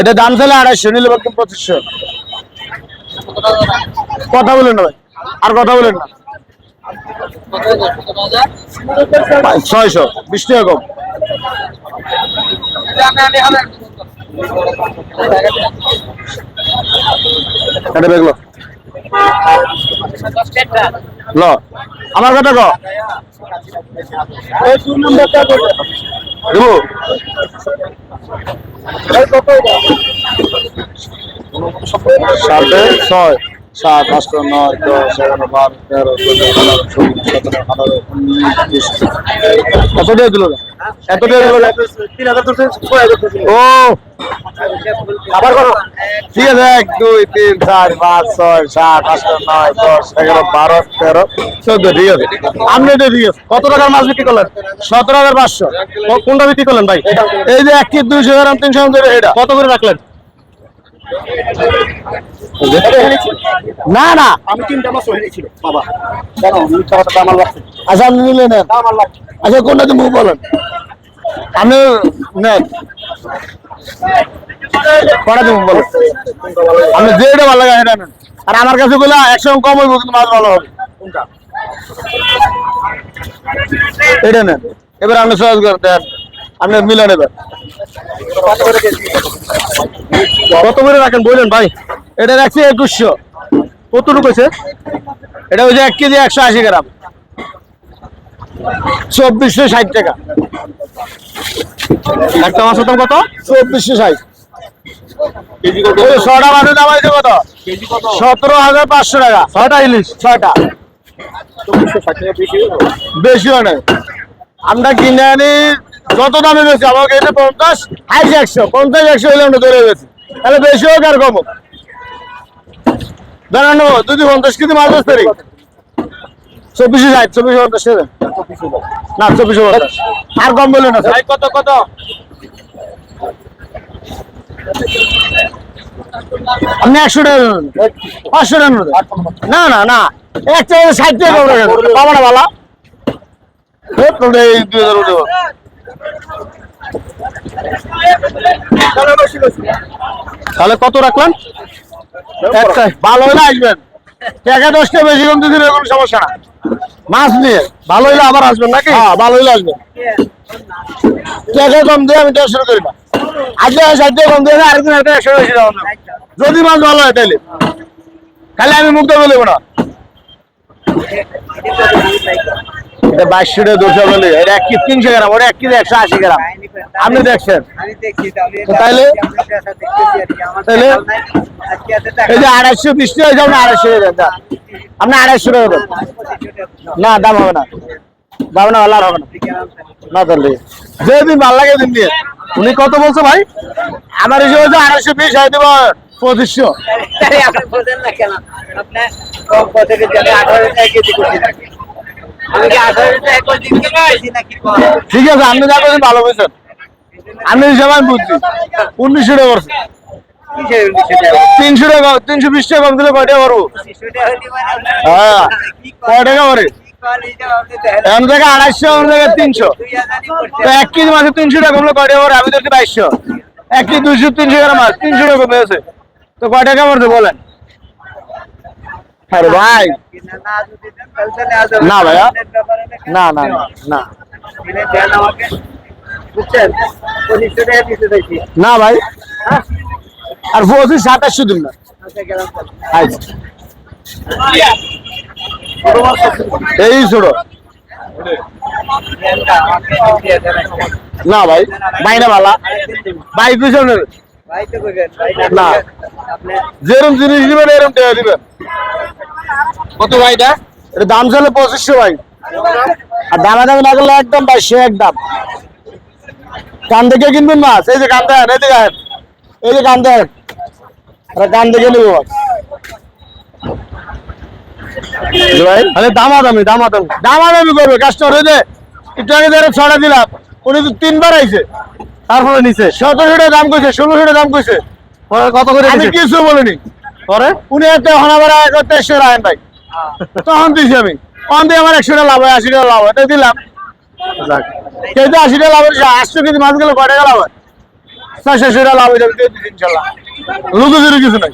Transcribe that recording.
এটা দাম চাইলে আড়াইশো, নিলে পঁচিশশো। কথা বলেন না ভাই, আর কথা বলেন না। ছয়শো, বিশ টাকা কম। এটা আমার কথা কম্বর সাতে ছয়। সাত আট নয় দশ এগারো বারো তেরো চোদ্দ পনেরো ষোলো সতেরো আঠারো উনিশ বিশ। কত টাকা দিল? এত দিল? ও! আবার করো। ঠিক আছে এক দুই তিন চার পাঁচ ছয় সাত আট নয় দশ এগারো বারো তেরো চোদ্দ ঠিক আছে। আপনি এটা ঠিক আছে কত টাকার মাছ বিক্রি করলেন? সতেরো হাজার পাঁচশো। কোনটা বিক্রি করলেন ভাই? এই যে এক কেজি দুইশো গ্রাম তিনশো গ্রাম এটা। কত করে রাখলেন? না না। আমি তিনটা মাস হয়ে বাবা। কেন? মিথ্যা কথা আমার লাগছে আচ্ছা আপনি নিলে নেন। আমার লাগছে আচ্ছা কোনটা তুমি বলেন? আপনি নেন। কটা তুমি বলেন? আপনি যেটা ভালো লাগে সেটা নেন। আর আমার কাছে বলে একশো কম হইব কিন্তু মাছ ভালো হবে। এটা নেন। এবার আপনি সহজ করে দেন। আপনি মিলে নেবেন। কত করে রাখেন বললেন ভাই? এটা রাখছি একুশশো। কতটুকু হয়েছে এটা হচ্ছে এক কেজি একশো আশি গ্রাম। চব্বিশশো ষাট টাকা। একটা মাছের দাম কত? চব্বিশশো ষাট। ছটা মাছের দাম হয়েছে কত? সতেরো হাজার পাঁচশো টাকা। ছটা ইলিশ? ছয়টা। বেশি বেশিও নেই। আমরা কিনে আনি যত দামে বেশি আমাকে এসে পঞ্চাশ হাইস একশো পঞ্চাশ একশো হলে আমরা ধরে গেছি তাহলে বেশি হোক আর কম হোক নেব পঞ্চাশ কেজি মাছ বেচতে পারি চব্বিশে ষাট চব্বিশে পঞ্চাশ টাকা না চব্বিশে পঞ্চাশ আর কম না। কত কত আপনি একশো টাকা পাঁচশো টাকা না না না একটা ষাট টাকা পাবো না বালা এই দুই হাজার। তাহলে কত রাখলেন ভালো হলে আসবেন। টাকা দশটা বেশি কম দিলে কোনো সমস্যা না। মাছ নিয়ে? ভালো হইলে আবার আসবেন নাকি? হ্যাঁ ভালো হইলে আসবেন। টাকা কম দিয়ে আমি দেড়শো করি না আজকে ষাট টাকা কম দিয়ে আরেকদিন একটা একশো বেশি যদি মাছ ভালো হয় তাহলে খালি আমি মুগ্ধ বলব না। বাইশশো টাকা দুশো বলে এটা এক কেজি তিনশো গ্রাম ওটা এক কেজি একশো আশি গ্রাম। আপনি দেখছেন? তাহলে তো তাইলে? তাইলে? এই যে আড়াইশো বিশ টাকা আপনি আড়াইশো টাকা। আপনি আড়াইশো টাকা না দাম হবে না। দাম না আর হবে না। না তাহলে। যেদিন ভালো লাগে দিন দিয়ে। উনি কত বলছো ভাই? আমার হিসেবে হচ্ছে আড়াইশো বিশ হয়ে দেবো পঁচিশশো। আপনি বোঝেন না কেন? আপনার কম আমি আঠারো টাকা কেজি ঠিক আছে আপনি যা করছেন ভালো বলছেন। আমি আমি বুঝছি। উনিশশো টাকা করছে। টাকা? তিনশো টাকা তিনশো বিশ টাকা কম দিলে কয় টাকা করব? হ্যাঁ কয়? টাকা করে? কি কল এইটা আপনি দেখেন। এমন জায়গায় আড়াইশো এমন জায়গায় তিনশো। করছে। তো এক কেজি মাছে তিনশো টাকা কমলে কয় টাকা করে? আমি দেখছি বাইশশো। এক কেজি দুইশো তিনশো গ্রাম মাছ তিনশো টাকা কমে আছে তো কয় টাকা পড়ছে বলেন? আরে ভাই না। না ভাইয়া। না। না না না না। না ভাই আর পঁচিশ সাতাশশো দিন না এই ছোট। না ভাই ভাই দুশো নেবে ভাই ভাই না। যেরকম জিনিস দিবেন এরকম দিবেন কত ভাই এটা? এটা দাম চলে পঁচিশশো ভাই। আর দামা দামি না করলে একদম বাইশশো একদম। কান দেখে কিনবেন মাছ এই যে কান দেখেন এই যে দেখেন। এই যে কান দেখেন। কান দেখে নেব ভাই। আরে দামা দামি দামা দামি দামা দামি করবে কাস্টমার ওই যে একটু আগে ধরে ছড়া দিলাম উনি তো তিনবার আইছে। তারপরে নিচে সতেরোশো টাকা দাম কইছে ষোলোশো টাকা দাম কইছে। কত করে আমি কিছু বলিনি। পরে? উনি একটা হনাবারা তেইশশো রাখেন ভাই। তখন দিছি আমি। তখন দিয়ে আমার একশো টাকা লাভ হয় আশি টাকা লাভ হয়। দিলাম। কেজি আশি টাকা লাভ হয়েছে আটশো কেজি মাছ গেলে কয় টাকা লাভ হয়? চারশো টাকা লাভ হয়ে যাবে ইনশাল্লাহ লুকো কিছু নাই।